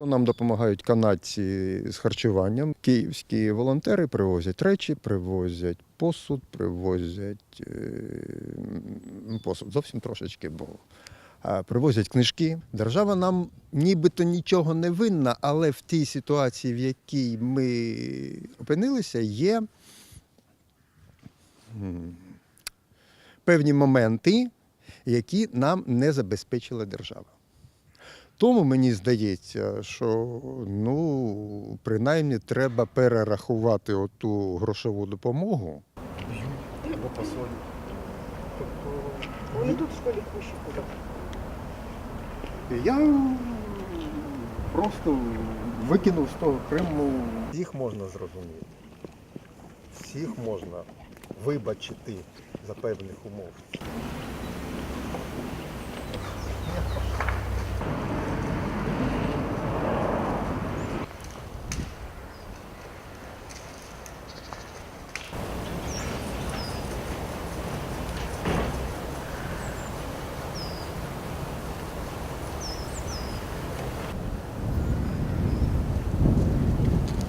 Нам допомагають канадці з харчуванням. Київські волонтери привозять речі, привозять посуд, привозять е, посуд зовсім трошечки, бо привозять книжки. Держава нам нібито нічого не винна, але в тій ситуації, в якій ми опинилися, є певні моменти, які нам не забезпечила держава. Тому мені здається, що ну, принаймні треба перерахувати оту грошову допомогу. Вони тут в школі кущі. Я просто викинув з того Криму. Їх можна зрозуміти. Всіх можна вибачити за певних умов.